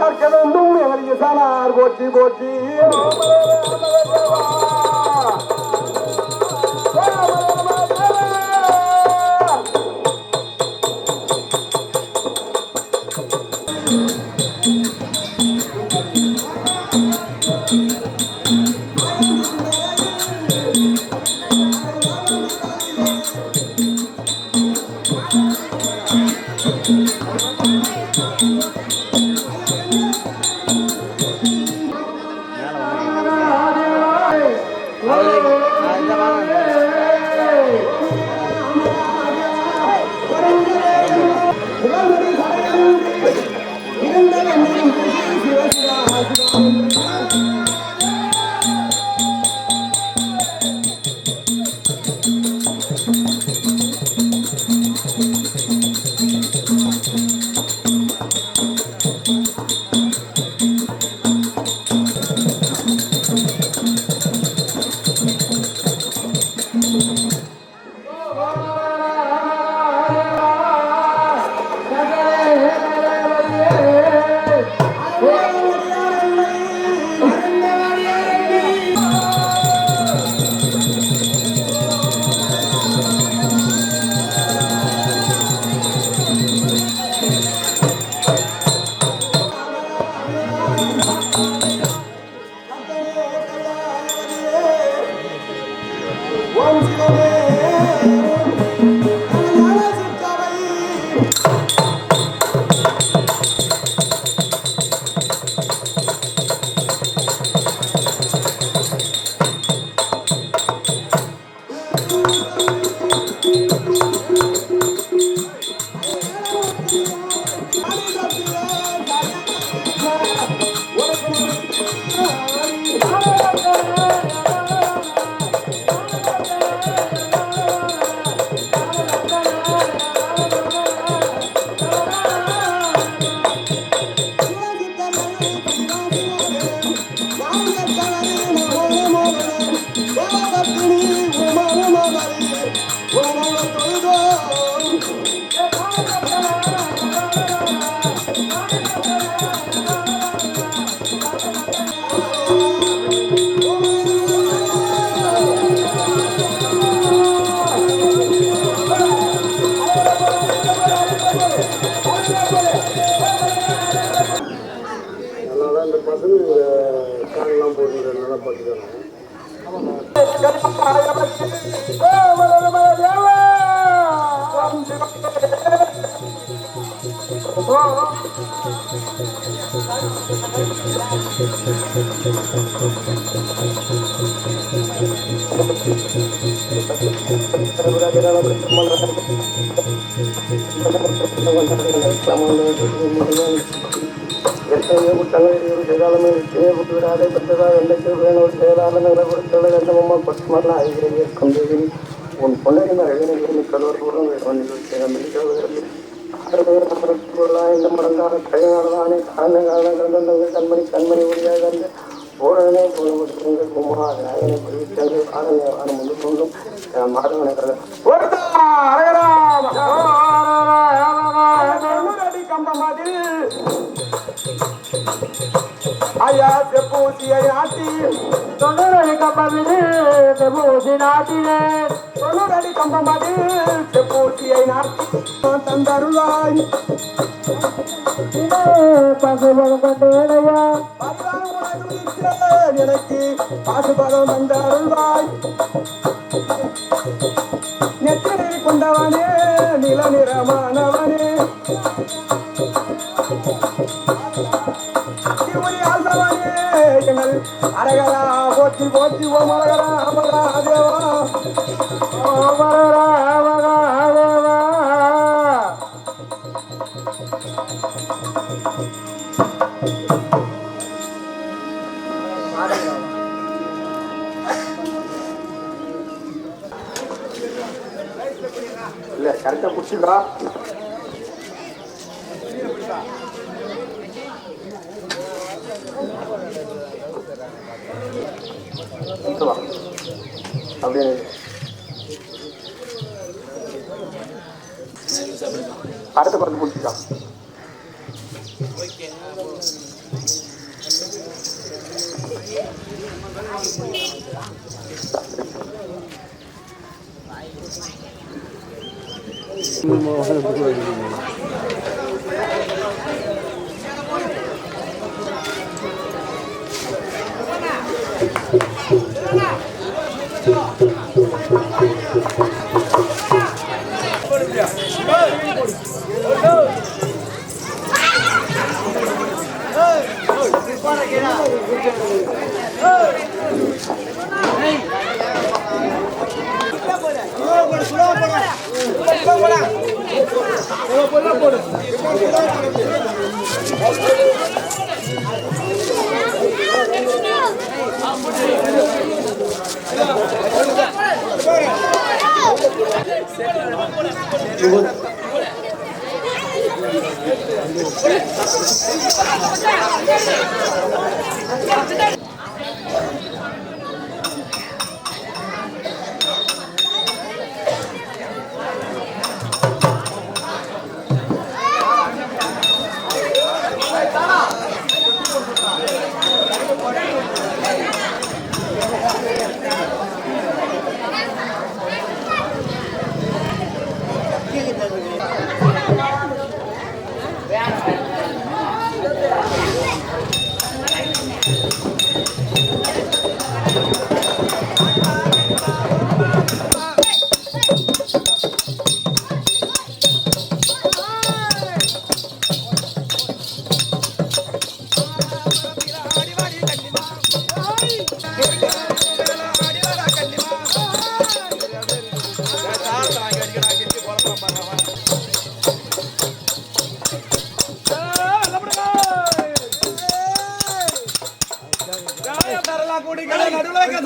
கற்க வேண்டும் எங்களுக்கு சனார் போற்றி போற்றி. எத்தனையோ குற்றங்கள் ஒரு செய்தாலுமே எத்தனையோ குற்று விடாதே பெற்றதாக எல்லைக்கு வேணும் செயலாளர்களை கொடுத்துள்ள கொண்டு உன் பொன்னரி இந்த மடங்கான கையாளதானே காரண காலங்கள் கண்மணி கண்மணி ஒளியாக கண்டு பூரணனே போனவர்கள் குமார் நாயனை குறிவித்தது ஆனந்த ஆனம் வந்து கொண்டும் மாதவனை ஐயா செப்பூசியை ஆட்டி தொண்ணூறு கம்பமிது தொண்ணூறடி கம்பமதி செப்பூசியை நாட்டி தந்தருளாய். பசுபலம் கண்டேனையா பரிவாரம் உனக்கு நிற்கிறேன் எனக்கு பாசுபதம் தந்தருள்வாய் நெற்றினை கொண்டவனே நில நிறமானவனே அரகரா போற்றி போற்றி ஓம் அரகரா அமரா தேவா. ஓமரராமகாதேவா இல்ல கரெக்டா அடுத்த குரல் முடிச்சுக்கலாம் நடுவில் வைக்க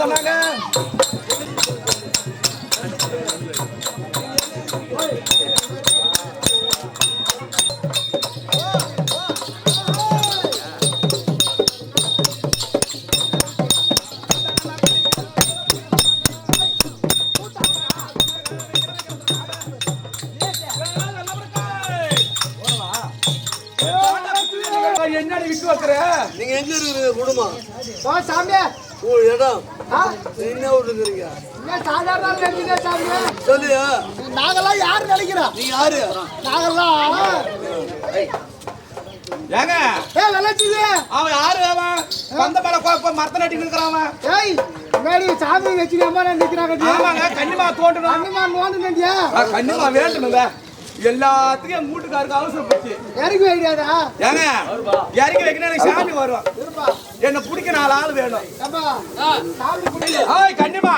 சொன்னாங்க என்னடி விட்டு வைக்கிற? நீங்க எங்க இருக்கிறீங்க குடும்பம்? ஓ சாமி ஓ இடம். ஆ, என்ன விட்டுருக்கிறீங்க சொல்லியா. நாங்கெல்லாம் யாரு நினைக்கிறோம் நீ யாரு? நாங்கெல்லாம் ஏங்க? ஏ வெள்ளச்சிது அவன் யாரு அவன்? வந்த மேல மரத்த நட்டி நிற்கிறான் ஏய் முன்னாடி சாமி வச்சுக்காம நிக்கிறாங்க ஆமாங்க கன்னிமா தோண்டணும் அண்ணிமா நோண்டு நண்டியா ஆ, கன்னிமா வேண்டும்ல எல்லாத்துக்கும் என் வீட்டுக்காருக்கு அவசரம் போச்சு. இறங்கி வைடியாதா ஏங்க இறங்கி வைக்கணும் எனக்கு சாமி வரும் என்ன பிடிக்க நாலு ஆள் வேணும். கண்டிப்பா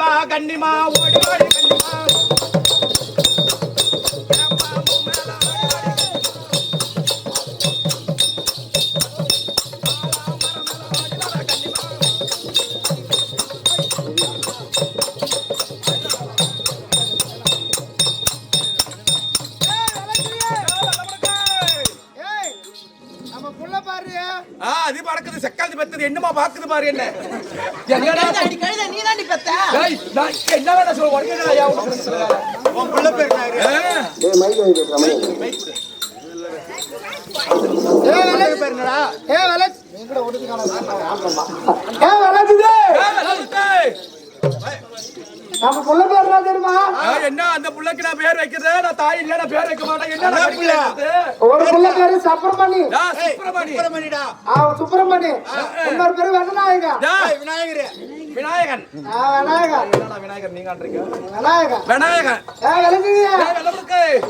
வா கன்னிமா ஓடி வாடி பாக்குது பாரு என்ன? என்னடா? ஏய், நான் என்ன வேணா சொல்ல உடனே நம்ம புள்ள என்ன தெரியுமா? என்ன அந்த புள்ளைக்கு நான் பேர் வைக்கிறது? நான் தாய் இல்ல நான் பேர் வைக்க மாட்டேன். என்ன நான் புள்ள. ஒரு புள்ள பேரு சப்பரமணி. சுப்பிரமணி. அவன் சுப்பிரமணி. இன்னொரு பேரு வெங்கநாயகா விநாயகர். விநாயகன். ஆ, விநாயகா என்னடா விநாயகர் நீங்கன்றீங்க விநாயகா விநாயகன். ஏய்.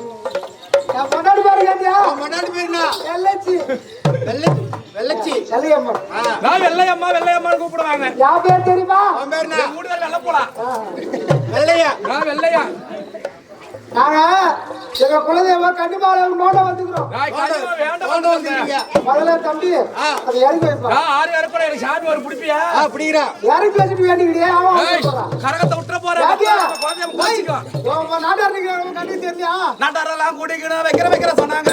என் பொண்டாடி பாரு கேட்டியா? போயிருந்தா வெள்ளச்சி வெள்ளச்சி வெள்ளச்சி. வெள்ளையம்மன் நான் வெள்ளையம்மா வெள்ளையம்மான்னு கூப்பிடுவாங்க. யா பேர் தெரியுமா? அவன் பேர் என்ன? என் வீடு வெள்ள போலாம். வெள்ளையா? நான் வெள்ளையா? நாங்க எங்க குலதெய்வம் கண்டிப்பாக நோட வந்துக்கிறோம் கண்டிப்பா முதல்ல தம்பி அது இறங்கி வைப்பா நான் ஆறு இறக்குறேன் எனக்கு சாமி ஒரு பிடிப்பியா? அப்படிங்கிறா இறங்கி வச்சுட்டு வேண்டிக்கிட்டே கரகத்தை விட்டுற போறேன். நாட்டார் நிக்கிறவங்க கண்டு தெரியா? நாட்டாரெல்லாம் குடிக்கணும் வைக்கிற வைக்கிற சொன்னாங்க.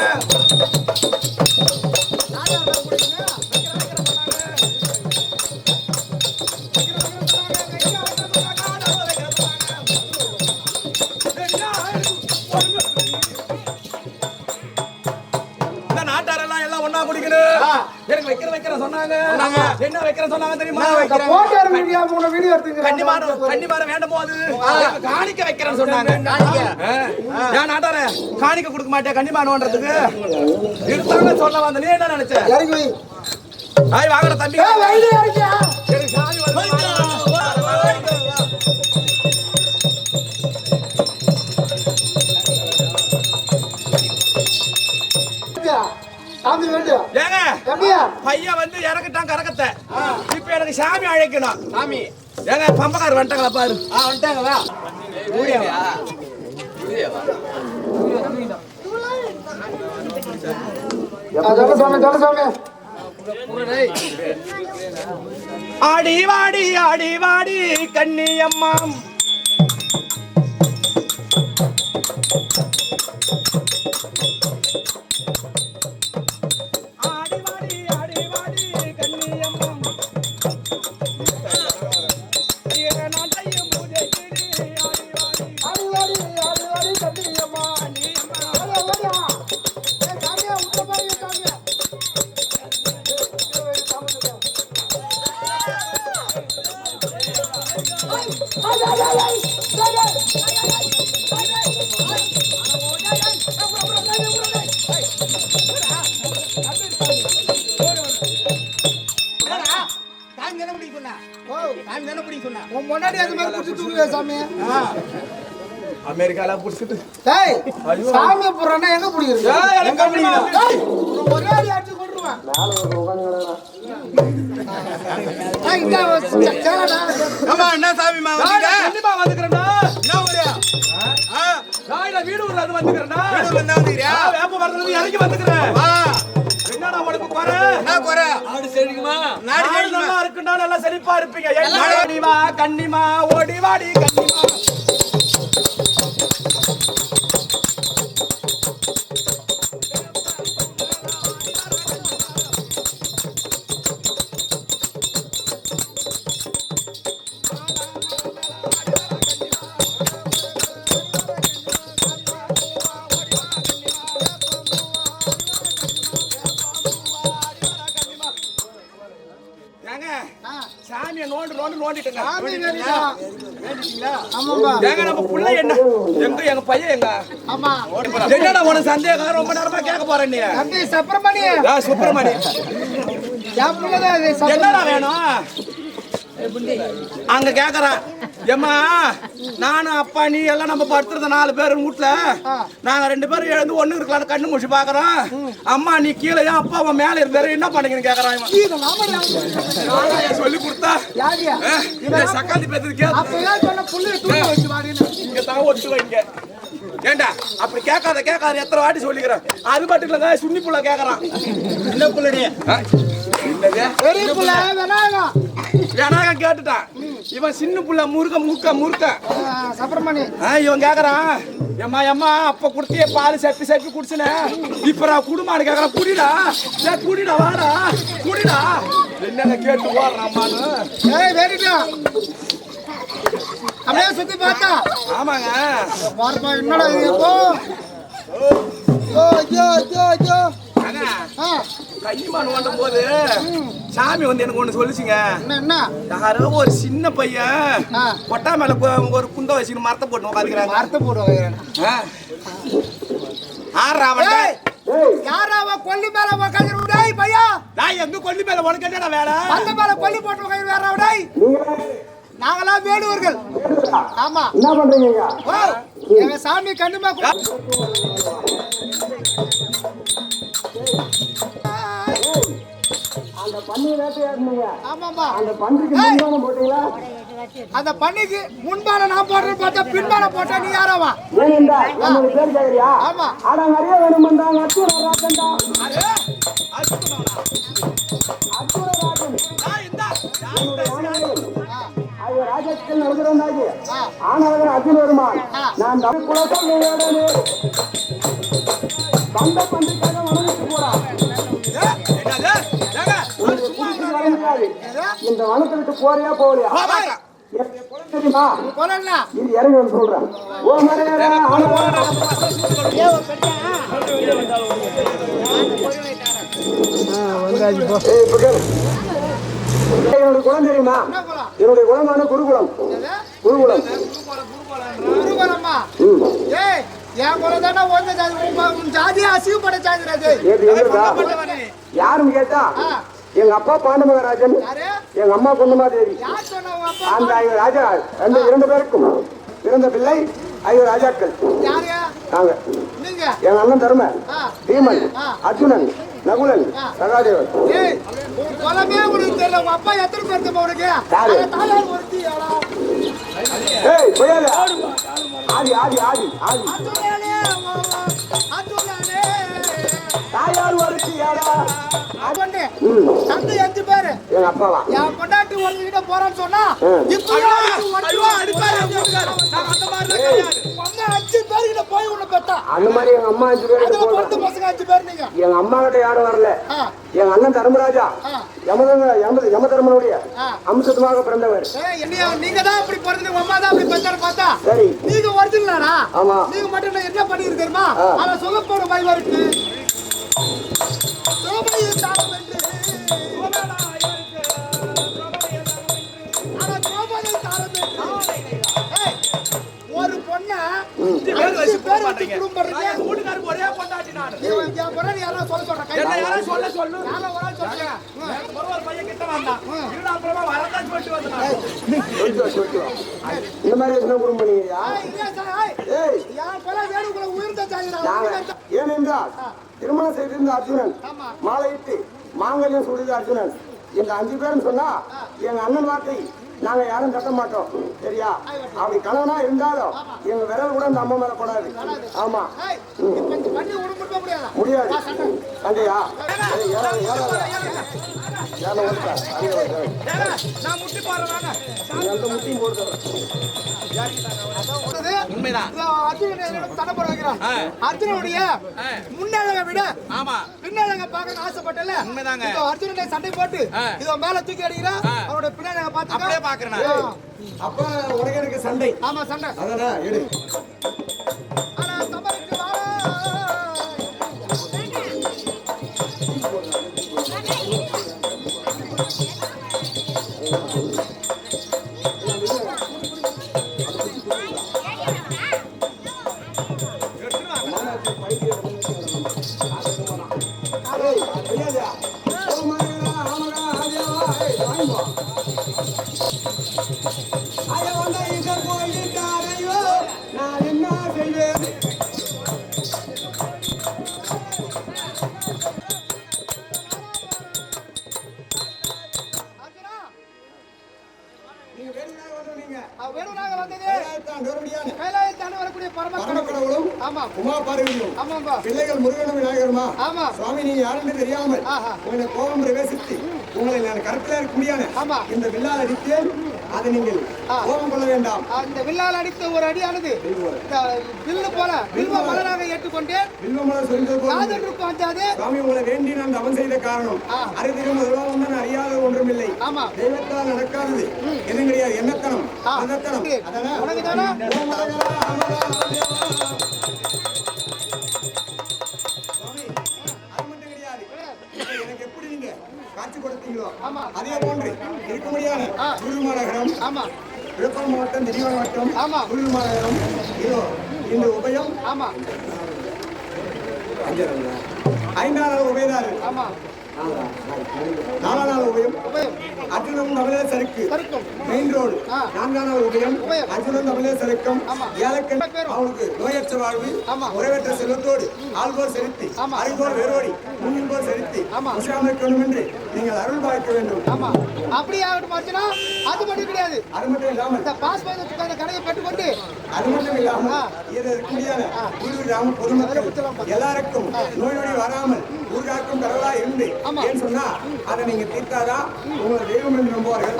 இந்த எனக்கு வைக்கிற வைக்கிற சொன்னாங்க. என்ன வைக்கிற சொன்னாங்க தெரியுமா? இந்த போட்டோ எடுக்க வீடியோ மூணு வீடியோ எடுத்துங்க கன்னிமாரம் கன்னிமாரம் வேண்டும் போது காணிக்க வைக்கிறேன்னு சொன்னாங்க. ஏன் நாட்டார காணிக்க கொடுக்க மாட்டேன் கன்னிமானம்ன்றதுக்கு இருந்தாங்க சொல்ல வந்த நீ என்ன நினைச்ச? இறங்கி வாங்கட தம்பி. எனக்கு சாமி சாமி வேண்டியா ஏங்க எப்படியா? பையன் வந்து இறக்கிட்டான் கறக்கத்தை இப்ப எனக்கு சாமி அழைக்கணும். சாமி. ஏங்க பம்பக்கார் வந்துட்டாங்களா பாரு. ஆ வந்துட்டாங்களா? சொல்ல சாமி சொல்ல சாமி ஆடி வாடி ஆடி வாடி கண்ணியம்மா முன்னாடி அது மாதிரி குடிச்சு தூங்குவே சாமி அமெரிக்கால புடிச்சிட்டு டேய் சாமி புறானா எங்க பிடிக்கிறது ஏய், எனக்கு ஒரே அடி அடிச்சு கொன்றுவேன். ஆமா என்ன சாமிமா கண்டிப்பா வந்துக்கிறேன்டா. என்ன ஊரியா ஆ? நான் வீடு ஊர்ல இருந்து வந்துக்கிறேன்டா. வீட்டுக்கு என்ன வந்தீங்க நான் வேப்ப மரத்துல இருந்து இறங்கி வந்துக்கிறேன். வா. என்னடா உனக்கு குறை? என்ன குறை? செழிக்குமா நாடு செழிக்குமா? நல்லா இருக்குண்டா நல்லா செழிப்பா இருப்பீங்க. கன்னிமா ஓடி வாடி கன்னிமா ஏங்க? ஆ, சாமியை நோண்டு நோண்டு நோண்டிட்டுங்க. ஏங்க நம்ம புள்ள என்ன? எங்க எங்க பையன் எங்க. என்னடா உனக்கு சந்தேகம் ரொம்ப நேரமா கேட்க போறேன் நீ? தம்பி சுப்பிரமணி, ஆ, சுப்பிரமணி. என் பிள்ளைதான் இது சுப்பிரமணி. என்னடா வேணும்? அங்க கேக்குறான் ஏம்மா நானும் அப்பா நீ எல்லாம் நம்ம படுத்துருந்த நாலு பேர் வீட்டுல. நாங்க ரெண்டு பேரும் எழுந்து ஒண்ணு இருக்கலாம் கண்ணு முடிச்சு பாக்குறோம். அம்மா நீ கீழே அப்பா அவன் மேல இருந்தாரு என்ன பண்ணீங்கன்னு கேக்குறான் சொல்லி கொடுத்தா? யாரியா? ஏய், சக்காத்தி பேசுறது கேட்டு அப்ப ஏன் சொன்ன புள்ளைய தூக்க வச்சு வாடின்னு? இங்க தான் ஒட்டு வைங்க ஏண்டா அப்படி கேட்காத கேட்காத எத்தனை வாட்டி சொல்லிக்கிறேன். அது மட்டும் இல்லங்க சுண்ணி புள்ள கேக்குறான். என்ன புள்ளடி என்னது பெரிய புள்ள விநாயகம். வேணாங்க கேட்டுட்டான். இவன் சின்ன புள்ள முறுக்க முறுக்க முறுக்க. ஆ, இவன் கேக்குறான் எம்மா எம்மா அப்ப குடுத்திய பால் சப்பி சப்பி குடிச்சுனே. இப்ப நான் குடுமான்னு கேக்குறான் குடிடா ஏய், குடிடா வாடா குடிடா. என்னங்க கேட்டு ஓடுறான் அம்மான்னு ஏய், வேடிக்கை. அப்படியே சுத்தி பார்த்தா. ஆமாங்க. பாருப்பா என்னடா இது இப்போ? ஐயோ, ஐயோ, ஐயோ, ஐயோ. ஆ, கைமான் ஓட்டும் போது சாமி வந்து எனக்கு ஒண்ணு சொல்லுச்சுங்க. என்ன என்ன? யாரோ ஒரு சின்ன பையன். கொட்டா மேல ஒரு குந்த வச்சுன்னு மரத்தை போட்டு உட்காந்துக்கிறாங்க அர்த்தம் போடுவாங்க ஆறா அவன் ஏய், யாரா அவன் கொல்லி மேல உட்காந்து டேய் பையா. நான் எங்க கொல்லி மேல உனக்கு என்னடா வேலை? அந்த மேல கொல்லி போட்டு உட்காந்து வேற டேய். நாங்களாம் வேடுவர்கள் ஆமா. என்ன பண்றீங்க? ஓ எங்க சாமி கண்ணுமா அந்த பண்ணி வேட்டையாடுனீங்க அந்த பன்றிக்கு போட்டீங்களா? அந்த பண்ணிக்கு முன்பால நான் போடுறேன் பார்த்தா பின்பால போட்டா நீ யாராவா? ஏன்டா நம்மளுக்கு பேர் கேக்குறியா ஆமா. ஆனா நிறைய வேணுமென்றாங்க அத்தூர ராஜன்டா. சொன்னவனா? அத்தூர ராஜன். நான் இந்தா? அது ராஜத்தில் நடக்கிறவனாகி. ஆனவர்கள் அர்ஜுன் வருமான். நான் தமிழ் குலத்தில் நீவேடனே வந்த பன்றிக்காக போறான் இந்த வனத்தை விட்டு போறியா போறியா போ மாட்டேன். எனக்கு குலம் தெரியுமா? இது இறங்கி வந்து சொல்றேன். ஓ மரியாதை என்னுடைய குலம் தெரியுமா? என்னுடைய குலமான குருகுலம்? குருகுலம். குருகுலமா? ம். ஏய், என் குலம் தானே உங்க ஜாதி. உங்க- உன் ஜாதியே அசிங்கப்பட்ட ஜாதிடா இது. ஏது எங்கடா யாருன்னு கேட்டா? எங்க அப்பா பாண்டமகராஜன்? எங்க அம்மா அப்பா அந்த? ஐவர் ராஜா ரெண்டு இரண்டு பேருக்கும் பிறந்த பிள்ளை ஐவர் ராஜாக்கள்? நாங்க. எங்க அண்ணன் தர்ம. பீமன். அர்ஜுனன் நகுலன். சகாதேவன் ஏய், உன் குலமே உனக்கு அவனே, தம்பி அஞ்சு பேரு? எங்க அப்பாவா? என் பொண்டாட்டி ஒருங்கிட்ட போறான்னு சொன்னா ம். இப்படியே அடிச்சு உடைச்சு உன்னை அஞ்சு பேர்கிட்ட போய் உன்னை பெத்தா. அந்த மாதிரி எங்க அம்மா அஞ்சு பேர் அதுல போடுறேன் பொண்ணு பசங்க அஞ்சு பேர் நீங்க. எங்க அம்மா கிட்ட யாரும் வரல. எங்க அண்ணன் தர்மராஜா ஆ, யமதர்ம யம யமதர்மனுடைய ஆ. அம்சத்துமாக பிறந்தவர். நீங்க தான் அப்படி பிறந்தீங்க? உங்க அம்மா தான் அப்படி பெத்தாரு பார்த்தா? சரி. நீங்க ஒரிஜினலாடா? ஆமா. நீங்க மட்டும் என்ன- என்ன பண்ணிருக்கு தெரியுமா? ஆ. அத சொல்ல போற மாதிரி இருக்கு வீட்டுக்காரருக்கு ஒரே பொண்டாட்டி நானு. சொல்ல சொல்றேன் என்ன யாரும் சொல்ல. சொல்லு யாரோ ஒரு ஆள் சொல்றேன் எனக்கு ஒரு ஒரு பையன் கிட்ட வந்தான் இவன் அப்புறமா வரதான் சொல்லிட்டு வந்தான் சொல்லிட்டு வா, சொல்லிட்டு வா. இந்த மாதிரி குடும்பம் ஏய் வேணுக்குள்ள உயிர்ந்த ஏனென்றால் திருமணம் செய்திருந்த அர்ஜுனன். மாலையிட்டு மாங்கல்யம் சொல்லியது அர்ஜுனன். எங்க அஞ்சு பேரும் சொன்னா எங்க அண்ணன் வார்த்தை நாங்க யாரும் கட்ட மாட்டோம். சரியா? அப்படி கணவனா இருந்தாலும் எங்க விரல் கூட அந்த அம்மா மேல படாது. ஆமா. முடியாதா. அந்த முட்டியும் போட்டு சொல்றது, உண்மைதான். அர்ஜுனன் என்னிடம் சண்டை போட வைக்கிறான். அர்ஜுனனுடைய. முன்னழகை விட ஆமா. பின்னழகை பார்க்கணும்னு ஆசைப்பட்டல? உண்மைதாங்க. அர்ஜுனனை சண்டை போட்டு. இதோ மேல தூக்கி அடிக்கிறான். அவனோட பின்னழகை பார்த்துக்க. அப்படியே பாக்குறேன். அப்ப உனக்கு எனக்கு சண்டை ஆமா சண்டை அதானே எடு சுவாமி நீங்க யாருன்னு தெரியாமல் ஆஹா. உங்களை கோபம் பிரவேசித்து உங்களை நான் கருத்துல இருக்க முடியாது. ஆமா. இந்த வில்லால் அடித்தேன் அதை நீங்கள். கோபம் கொள்ள வேண்டாம். அந்த வில்லால் அடித்த ஒரு அடியானது. வில்லு போல வில்வ மலராக ஏற்றுக்கொண்டு வில்வமலர் சொல்லியது போல காதலுக்கு அஞ்சாது சுவாமி உங்களை வேண்டி நான் தவம் செய்த காரணம். ஆ. அறிதிலும் உருவாகும் நான் அறியாத ஒன்றுமில்லை. ஆமா. தெய்வத்தால் நடக்காதது. எதுவும் கிடையாது? என்னத்தனம் அதானே? உனக்கு தானே அதே போன்று இருக்க முடியாது ஆ. குருமாநகரம் ஆமா. விழுப்புரம் மாவட்டம் திண்டிவனம் மாவட்டம் ஆமா. குருமாநகரம். இதோ இந்த உபயம் ஆமா. ஐந்தாம் நாள் உபயதாரு ஆமா. நாலாம் நாள் உபயம் அர்ஜுனம் தமிழே சறுக்கு மெயின் ரோடு. நான்காம் நாள் உபயம். அர்ஜுனன் தமிழே சறுக்கம் பேரும். அவனுக்கு நோயற்ற வாழ்வு. உறவற்ற செல்வத்தோடு ஆள்போர் செலுத்தி. அறிவோர் வேரோடி முன்னின்போர் செலுத்தி ஆமா. உஷாமிக்க வேண்டும் என்று நீங்கள் அருள் பார்க்க வேண்டும். ஆமா. அப்படி ஆகட்டும் ஆச்சுன்னா அது மட்டும் கிடையாது. அது மட்டும் இல்லாமல் இந்த பாஸ்போர்ட் அந்த கடையை பெற்றுக்கொண்டு அது மட்டும் இல்லாமல் ஆ. இது முடியாத ஊர் கிராம பொதுமக்கள் எல்லாருக்கும் நோய் நொடி வராமல் ஊர்காக்கும் ஆமா. ஏன்னு சொன்னா அதை நீங்க தீர்த்தாதான் உங்களை தெய்வம் என்று நம்புவார்கள்.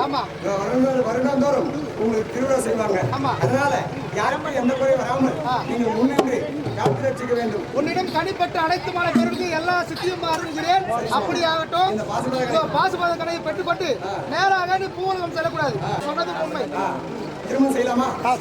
வருடந்தோறும் உங்களுக்கு திருவிழா செய்வாங்க. அதனால யாருக்கும் எந்த குறை வராமல் ஆ. நீங்கள் முன்னின்று காத்து வேண்டும். உன்னிடம் தனிப்பட்ட அனைத்து மன பெருக்கு எல்லா சித்தியும் அறிஞ்சிறேன் அப்படி ஆகட்டும் பாசுபத கடையை பெற்றுக்கொண்டு நேராக நீ பூவலகம் செல்லக்கூடாது. சொன்னது உண்மை. திருமணம் செய்யலாமா? ஆ